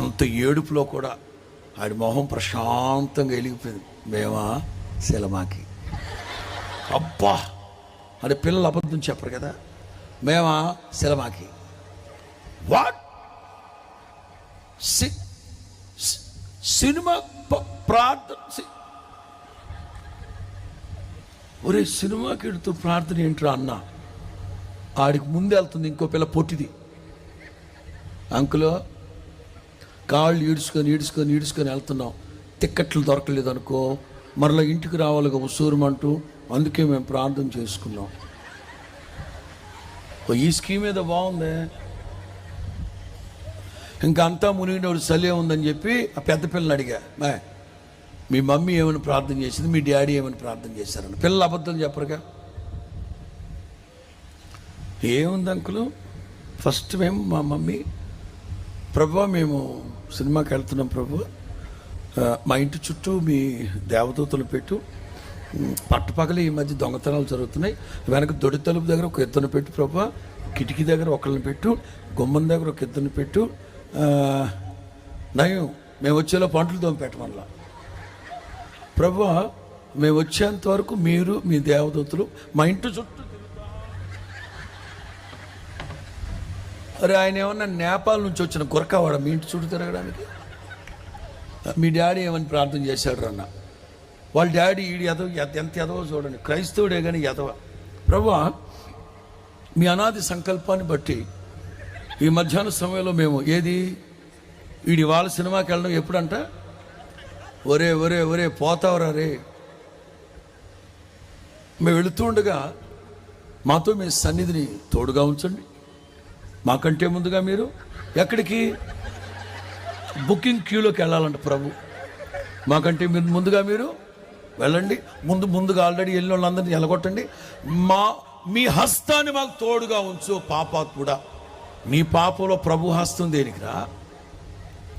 అంత ఏడుపులో కూడా ఆడి మొహం ప్రశాంతంగా వెలిగిపోయింది. మేమా? శిలమాకి అబ్బా! అని పిల్లలు అబద్ధం చెప్పరు కదా? మేమా? శిలమాకి వాట్? సి- సినిమా ప్రార్థన ఒరే సినిమాకి వెళుతూ ప్రార్థన ఏంట్రా అన్న? ఆడికి ముందు వెళ్తుంది ఇంకో పిల్ల పొట్టిది. అంకులో కాళ్ళు ఈడ్చుకొని ఈడ్చుకొని ఈడ్చుకొని వెళ్తున్నాం. టిక్కెట్లు దొరకలేదు అనుకో మరలా ఇంటికి రావాలిగా ఉసూరమంటూ అందుకే మేము ప్రార్థన చేసుకున్నాం. ఈ స్కీమ్ ఏదో బాగుంది. ఇంకా అంతా మునిగినోడు సలే ఉందని చెప్పి ఆ పెద్ద పిల్లని అడిగా. మే మీ మమ్మీ ఏమని ప్రార్థన చేసింది? మీ డాడీ ఏమని ప్రార్థన చేశారని? పిల్లలు అబద్ధం చెప్పరుగా. ఏముంది అంకులు? ఫస్ట్ మేము మా మమ్మీ ప్రభు మేము సినిమాకి వెళ్తున్నాం ప్రభు. మా ఇంటి చుట్టూ మీ దేవదూతలు పెట్టు. పట్టపగలు ఈ మధ్య దొంగతనాలు జరుగుతున్నాయి. వెనక దొడి తలుపు దగ్గర ఒక ఇద్దరిని పెట్టు ప్రభు. కిటికీ దగ్గర ఒకళ్ళని పెట్టు. గుమ్మం దగ్గర ఒక ఇద్దరిని పెట్టు. నయం మేము వచ్చేలో పంటలు దొంగ పెట్టమల్లా ప్రభు మేము వచ్చేంత వరకు మీరు మీ దేవదూతలు మా ఇంటి చుట్టూ అరే ఆయన ఏమన్నా నేపాల్ నుంచి వచ్చిన గురకావాడ మీ ఇంటి చుట్టూ తిరగడానికి? మీ డాడీ ఏమని ప్రార్థన చేశాడు అన్న వాళ్ళ డాడీ ఈడు ఎదవ ఎంత ఎదవో చూడండి. క్రైస్తవుడే కానీ ఎదవ ప్రభా మీ అనాది సంకల్పాన్ని బట్టి ఈ మధ్యాహ్న సమయంలో మేము ఏది? వీడి వాళ్ళ సినిమాకి వెళ్ళడం ఎప్పుడంట? ఒరే ఒరే ఒరే పోతావరా రే. మేము వెళుతుండగా మాతో మీ సన్నిధిని తోడుగా ఉంచండి. మాకంటే ముందుగా మీరు ఎక్కడికి? బుకింగ్ క్యూలోకి వెళ్ళాలంట ప్రభు. మాకంటే మీరు ముందుగా మీరు వెళ్ళండి. ముందు ముందుగా ఆల్రెడీ వెళ్ళిన వాళ్ళందరినీ ఎలగొట్టండి. మా మీ హస్తాన్ని మాకు తోడుగా ఉంచు పాపాత్ముడా నీ పాపంలో ప్రభు హస్తం దేనికిరా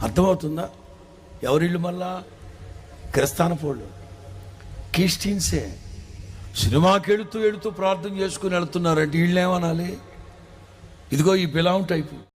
అర్థమవుతుందా? ఎవరిళ్ళు మళ్ళా? క్రిస్తానపోళ్ళు క్రిస్టియన్సే సినిమాకి వెళుతూ వెళుతూ ప్రార్థన చేసుకుని వెళ్తున్నారంటే వీళ్ళు ఏమనాలి ఇదిగో ఈ బిలాం టైపు.